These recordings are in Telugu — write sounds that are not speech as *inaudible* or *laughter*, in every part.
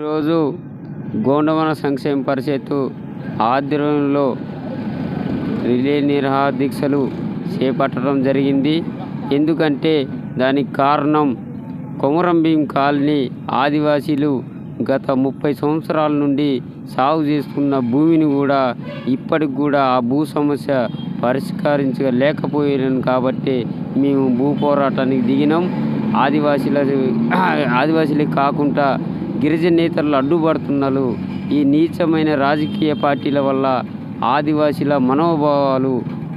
ఈరోజు గోండవన సంక్షేమ పరిషత్తు ఆధ్వర్యంలో రిలే నిరహార దీక్షలు చేపట్టడం జరిగింది. ఎందుకంటే దానికి కారణం కొమరం భీం కాలనీ ఆదివాసీలు గత ముప్పై సంవత్సరాల నుండి సాగు చేస్తున్న భూమిని కూడా ఇప్పటికి కూడా ఆ భూ సమస్య పరిష్కరించలేకపోయాను కాబట్టి మేము భూ పోరాటానికి దిగినాం. ఆదివాసీల ఆదివాసీలకు కాకుండా గిరిజనేతలు అడ్డుపడుతున్నారు ఈ నీచమైన రాజకీయ పార్టీల వల్ల ఆదివాసీల మనోభావాలు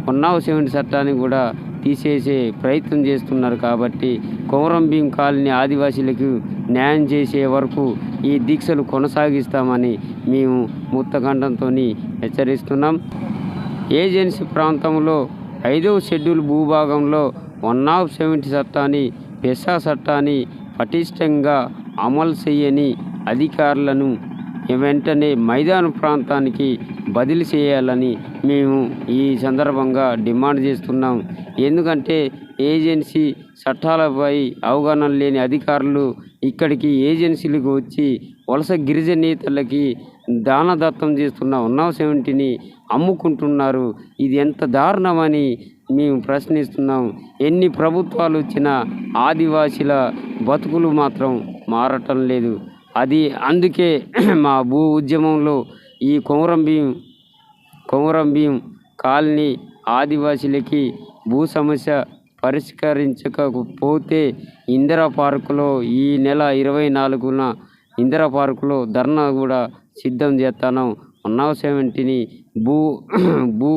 ఉన్నావు సెవెంటీ చట్టాన్ని కూడా తీసేసే ప్రయత్నం చేస్తున్నారు కాబట్టి కొమరం భీం కాలనీ ఆదివాసీలకు న్యాయం చేసే వరకు ఈ దీక్షలు కొనసాగిస్తామని మేము ముక్తఖండంతో హెచ్చరిస్తున్నాం. ఏజెన్సీ ప్రాంతంలో ఐదవ షెడ్యూల్ భూభాగంలో వన్ ఆఫ్ సెవెంటీ చట్టాన్ని పెసా చట్టాన్ని పటిష్టంగా అమలు చేయని అధికారులను వెంటనే మైదాన ప్రాంతానికి బదిలీ చేయాలని మేము ఈ సందర్భంగా డిమాండ్ చేస్తున్నాం. ఎందుకంటే ఏజెన్సీ చట్టాలపై అవగాహన లేని అధికారులు ఇక్కడికి ఏజెన్సీలకు వచ్చి వలస గిరిజనేతలకి దానదత్తం చేస్తున్న ఉన్నావ సెవెంటీని అమ్ముకుంటున్నారు. ఇది ఎంత దారుణమని మేము ప్రశ్నిస్తున్నాం ఎన్ని ప్రభుత్వాలు వచ్చినా ఆదివాసీల బతుకులు మాత్రం మారటం లేదు. అది అందుకే *clears throat* మా భూ ఉద్యమంలో ఈ కొమరం భీం కొమరం భీం కాలనీ ఆదివాసీలకి భూ సమస్య పరిష్కరించకపోతే ఇందిరా పార్కులో ఈ నెల ఇరవై నాలుగున ఇందిరా పార్కులో ధర్నా కూడా సిద్ధం చేస్తాను. ఉన్నావు సెవెంటీని భూ *clears throat* భూ